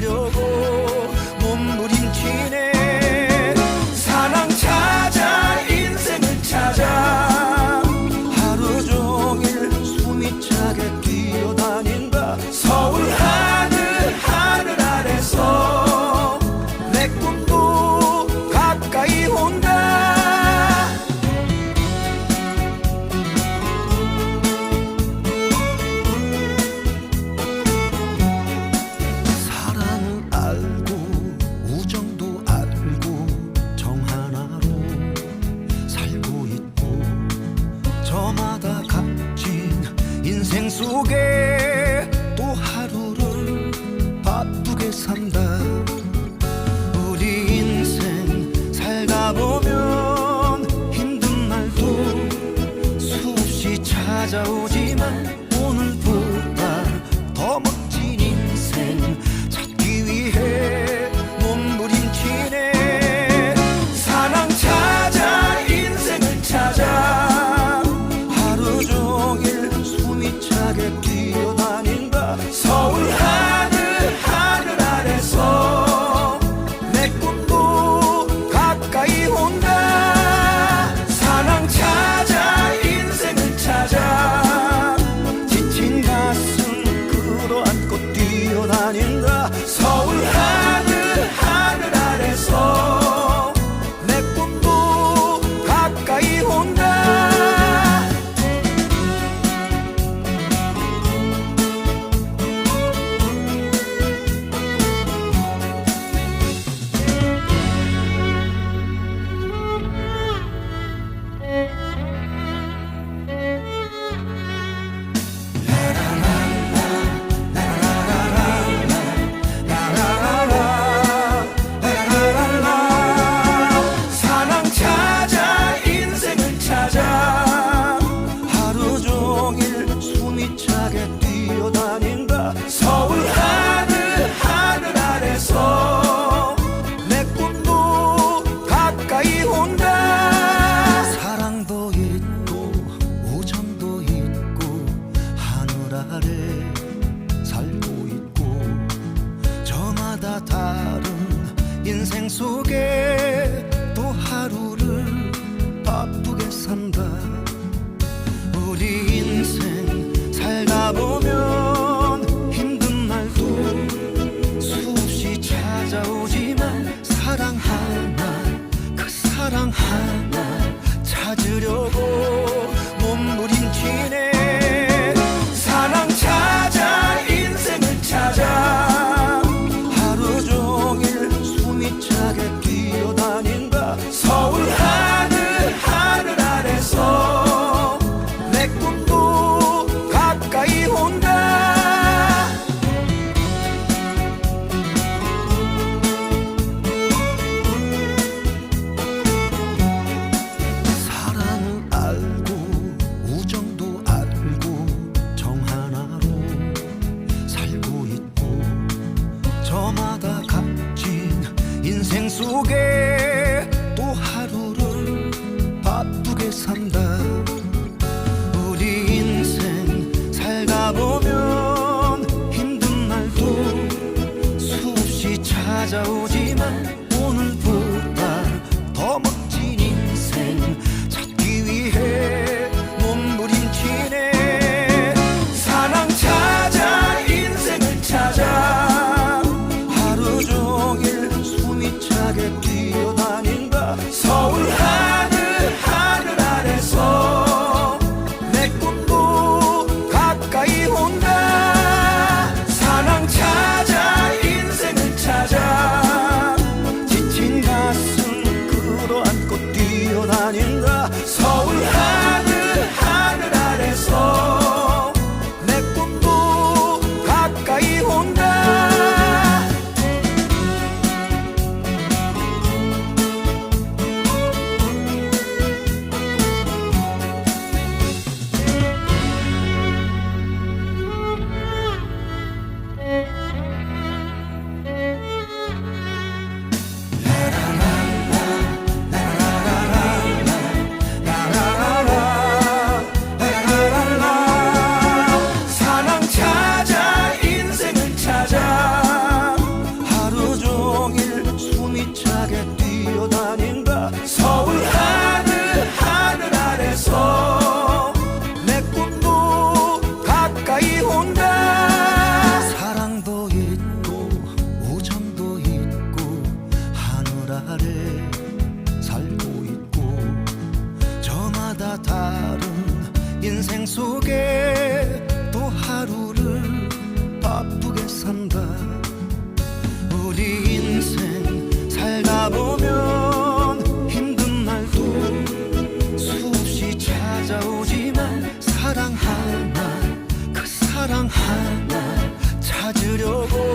주려고. so 속에 너마다 값진 인생 속에 또 하루를 바쁘게 산다. 우리 인생 살다 보면 힘든 날도 수없이 찾아오지만 오늘 인생 속에 또 하루를 바쁘게 산다. 우리 인생 살다 보면 힘든 날도 수없이 찾아오지만 사랑 하나 그 사랑 하나 찾으려고